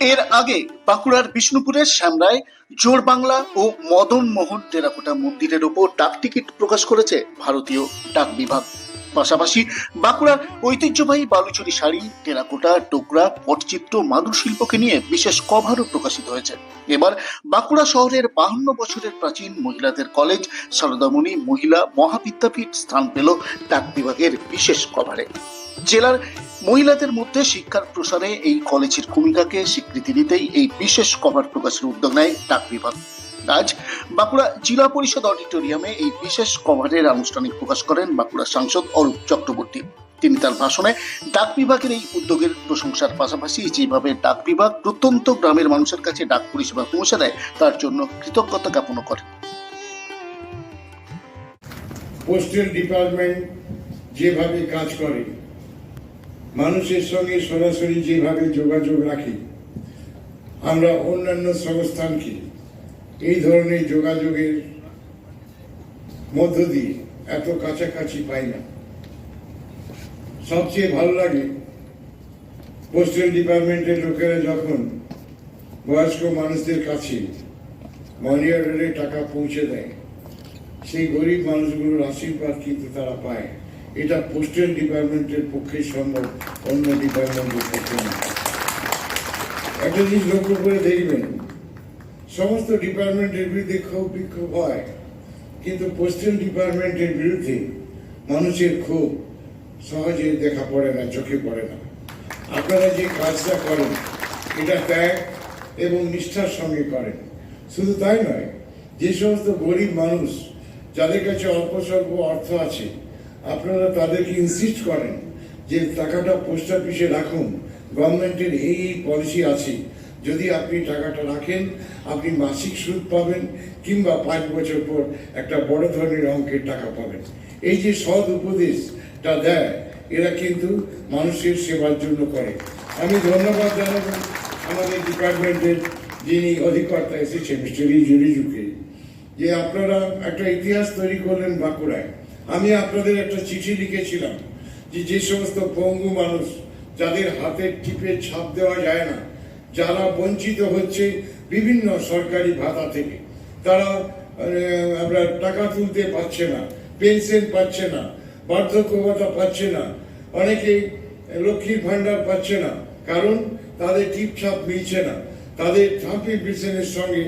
এর আগে বাঁকুড়ার বিষ্ণুপুরের শ্যামরায় জোর বাংলা ও মদন মোহন টেরাকোটা মন্দিরের ওপর ডাক টিকিট প্রকাশ করেছে ভারতীয় ডাক বিভাগ। পাশাপাশি বাঁকুড়ার ঐতিহ্যবাহী বালুচুরি শাড়ি, টেরাকোটা টোকরা পটচিত্র মাদুর শিল্পকে নিয়ে বিশেষ কভারও প্রকাশিত হয়েছে। এবার বাঁকুড়া শহরের বাহান্ন বছরের প্রাচীন মহিলাদের কলেজ সারদামণি মহিলা মহাবিদ্যাপীঠ স্থান পেল ডাক বিভাগের বিশেষ কভারে। জেলার মহিলাদের মধ্যে শিক্ষার প্রসারে এই কলেজের ভূমিকাকে স্বীকৃতি দিতেই এই বিশেষ কভার প্রকাশের উদ্যোগ নেয় ডাক বিভাগ। আজ বাঁকুড়া জেলা পরিষদ অডিটোরিয়ামে এই বিশেষ কভারের আনুষ্ঠানিক প্রকাশ করেন বাঁকুড়া সাংসদ অরূপ চক্রবর্তী। তিনি তার ভাষণে ডাক বিভাগের এই উদ্যোগের প্রশংসার পাশাপাশি যেভাবে ডাক বিভাগ প্রত্যন্ত গ্রামের মানুষের কাছে ডাক পরিষেবা পৌঁছে দেয়, তার জন্য কৃতজ্ঞতা জ্ঞাপন করেন। পোস্টাল ডিপার্টমেন্ট যেভাবে কাজ করে মানুষের সঙ্গে সরাসরি যেভাবে যোগাযোগ রাখি, আমরা অন্যান্য সংস্থানকে এই ধরনের যোগাযোগের মধ্য দিয়ে এত কাছাকাছি পাই না। সবচেয়ে ভালো লাগে পোস্টাল ডিপার্টমেন্টের লোকেরা যখন বয়স্ক মানুষদের কাছে মানি অর্ডারে টাকা পৌঁছে দেয়, সেই গরিব মানুষগুলোর আশীর্বাদ কিন্তু তারা পায়। এটা পোস্টাল ডিপার্টমেন্টের পক্ষে সম্ভব, অন্য ডিপার্টমেন্টের পক্ষে না। একটা জিনিস লক্ষ্য করে দেখবেন, সমস্ত ডিপার্টমেন্টের বিরুদ্ধে ক্ষোভ বিক্ষোভ হয়, কিন্তু পোস্টাল ডিপার্টমেন্টের বিরুদ্ধে মানুষের ক্ষোভ সহজে দেখা পড়ে না, চোখে পড়ে না। আপনারা যে কাজটা করেন, এটা ত্যাগ এবং নিষ্ঠার সঙ্গে করেন। শুধু তাই নয়, যে সমস্ত গরিব মানুষ, যাদের কাছে অল্প স্বল্প অর্থ আছে আপনারা তাদেরকে ইনসিস্ট করেন যে টাকাটা পোস্ট অফিসে রাখুন। গভর্নমেন্টের এই এই পলিসি আছে। যদি আপনি টাকাটা রাখেন, আপনি মাসিক সুদ পাবেন কিংবা পাঁচ বছর পর একটা বড় ধরনের অঙ্কের টাকা পাবেন। এই যে সৎ উপদেশটা দেয়, এরা কিন্তু মানুষের সেবার জন্য করে। আমি ধন্যবাদ জানাব আমাদের ডিপার্টমেন্টের যিনি অধিকর্তা এসেছেন, মিস্টার রিজু রিজুকে, যে আপনারা একটা ইতিহাস তৈরি করলেন বাঁকুড়ায়। আমি আপনাদের একটা চিঠি লিখেছিলাম যে যে সমস্ত পঙ্গু মানুষ যাদের হাতের টিপে ছাপ দেওয়া যায় না, যারা বঞ্চিত হচ্ছে বিভিন্ন সরকারি ভাতা থেকে। তারা আমরা টাকা তুলতে পারছে না, পেনশন পাচ্ছে না বার্ধক্য ভাতা পাচ্ছে না, অনেকে লক্ষ্মীর ভাণ্ডার পাচ্ছে না, কারণ তাদের টিপছাপ মিলছে না। তাদের থাম্পি পিছনের সঙ্গে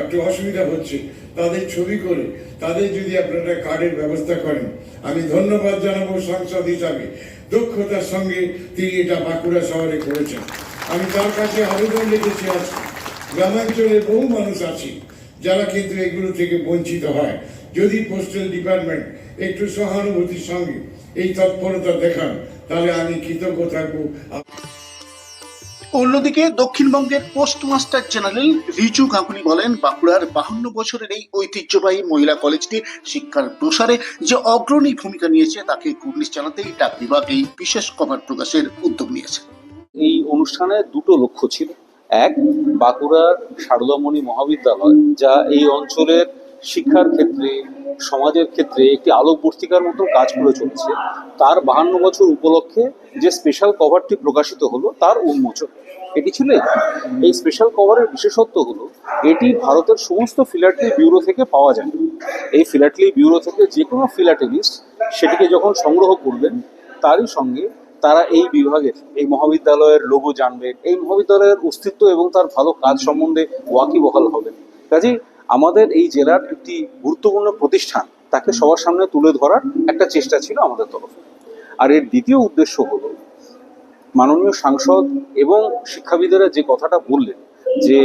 একটু অসুবিধা হচ্ছে। তাদের ছবি করে তাদের যদি আপনারা কার্ডের ব্যবস্থা করেন, আমি ধন্যবাদ জানাব সংসদ হিসাবে। দক্ষতার সঙ্গে তিনি এটা বাঁকুড়া শহরে করেছেন। আমি তার কাছে আবেদন রেখেছি আজকে। গ্রামাঞ্চলে বহু মানুষ আছে যারা কিন্তু এগুলো থেকে বঞ্চিত হয়। যদি পোস্টাল ডিপার্টমেন্ট একটু সহানুভূতির সঙ্গে এই তৎপরতা দেখান, তাহলে আমি কৃতজ্ঞ থাকব। অন্যদিকে দক্ষিণবঙ্গের পোস্টমাস্টার জেনারেল রিজু গাঙ্গুলি বলেন, বাঁকুড়ার বাহান্ন বছরের এই ঐতিহ্যবাহী মহিলা কলেজটি শিক্ষার প্রসারে যে অগ্রণী ভূমিকা নিয়েছে, তাকে কুর্নিশ জানাতেই ডাক বিভাগ এই বিশেষ কভার প্রকাশের উদ্যোগ নিয়েছে। এই অনুষ্ঠানে দুটো লক্ষ্য ছিল। এক, বাঁকুড়ার সারদামণি মহাবিদ্যালয়, যা এই অঞ্চলের শিক্ষার ক্ষেত্রে সমাজের ক্ষেত্রে একটি আলোকবর্তিকার মতো কাজ করে চলেছে। তার বাহান্ন বছর উপলক্ষে যে স্পেশাল কভারটি প্রকাশিত হলো, তার উন্মোচন। এটি ছিল এই স্পেশাল কভারের বিশেষত্ব হলো, এটি ভারতের সমস্ত ফিলাটলি ব্যুরো থেকে পাওয়া যায়। এই ফিলাটলি ব্যুরো থেকে যে কোনো ফিলাটেলিস্ট সেটিকে যখন সংগ্রহ করবেন, তারই সঙ্গে তারা এই বিভাগের, এই মহাবিদ্যালয়ের লোগো জানবে এই মহাবিদ্যালয়ের অস্তিত্ব এবং তার ভালো কাজ সম্বন্ধে ওয়াকিবহাল হবে কাজেই আমাদের এই জেলার একটি গুরুত্বপূর্ণ প্রতিষ্ঠান তাকে সবার সামনে তুলে ধরার একটা চেষ্টা ছিল আমাদের তরফে। আর এর দ্বিতীয় উদ্দেশ্য হলো মাননীয় সাংসদ এবং শিক্ষাবিদেরা যে কথাটা বললেন যে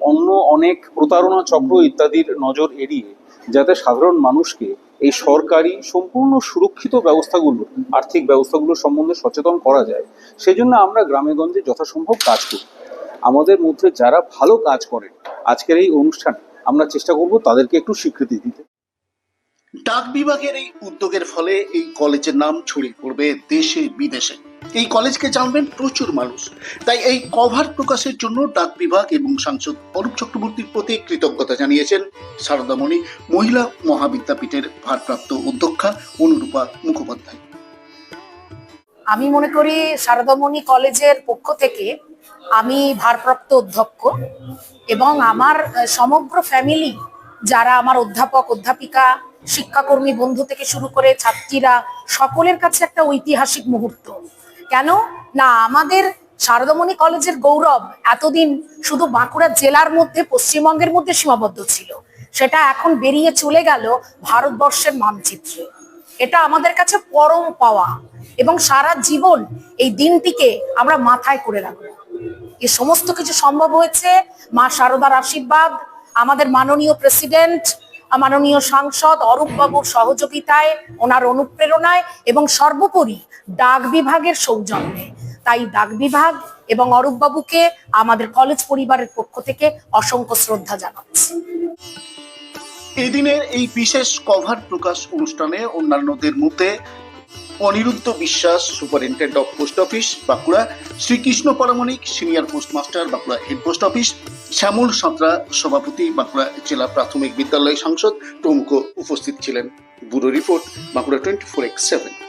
অন্য অনেক প্রতারণা চক্র ইত্যাদির নজর এড়িয়ে যাতে সাধারণ মানুষকে এই সরকারি সম্পূর্ণ সুরক্ষিত ব্যবস্থাগুলো আর্থিক ব্যবস্থাগুলো সম্বন্ধে সচেতন করা যায় সেই জন্য আমরা গ্রামেগঞ্জে যথাসম্ভব কাজ করি। আমাদের মধ্যে যারা ভালো কাজ করেন আজকের এই অনুষ্ঠানে আমরা চেষ্টা করব তাদেরকে একটু স্বীকৃতি দিতে। ডাক বিভাগের এই উদ্যোগের ফলে এই কলেজের নাম ছড়িয়ে পড়বে দেশে বিদেশে। এই কলেজকে জানবেন প্রচুর মানুষ। তাই এই কভার প্রকাশের জন্য ডাক বিভাগ এবং সাংসদ অরূপ চক্রবর্তীর প্রতি কৃতজ্ঞতা জানিয়েছেন সারদামণি মহিলা মহাবিদ্যাপীঠের ভারপ্রাপ্ত অধ্যক্ষা অনুরূপা মুখোপাধ্যায়। আমি মনে করি শারদামণি কলেজের পক্ষ থেকে আমি ভারপ্রাপ্ত অধ্যক্ষ এবং আমার সমগ্র ফ্যামিলি যারা আমার অধ্যাপক, অধ্যাপিকা, শিক্ষাকর্মী, বন্ধু থেকে শুরু করে ছাত্রীরা, সকলের কাছে একটা ঐতিহাসিক মুহূর্ত। কেন? না, আমাদের শারদামণি কলেজের গৌরব এতদিন শুধু বাঁকুড়া জেলার মধ্যে, পশ্চিমবঙ্গের মধ্যে সীমাবদ্ধ ছিল। সেটা এখন বেরিয়ে চলে গেল ভারতবর্ষের মানচিত্রে। এটা আমাদের কাছে পরম পাওয়া এবং সারা জীবন এই দিনটিকে আমরা মাথায় করে রাখব। এই সমস্ত কিছু সম্ভব হয়েছে। মা শারদার আশীর্বাদ, আমাদের মাননীয় প্রেসিডেন্ট, মাননীয় সাংসদ অরূপ বাবুর সহযোগিতায়, ওনার অনুপ্রেরণায় এবং সর্বোপরি ডাক বিভাগের সৌজন্যে। তাই ডাক বিভাগ এবং অরূপ বাবুকে আমাদের কলেজ পরিবারের পক্ষ থেকে অসংখ্য শ্রদ্ধা জানাচ্ছি। এদিনের এই বিশেষ কভার প্রকাশ অনুষ্ঠানে অন্যান্যদের মধ্যে Aniruddha Biswas, superintendent of post office, Bankura, Srikrishna Paramanik, senior postmaster, Bankura head post office, Shyamal Santra, সভাপতি, বাঁকুড়া জেলা প্রাথমিক বিদ্যালয় সাংসদ প্রমুখ উপস্থিত ছিলেন। Bureau report, Bankura twenty four x seven.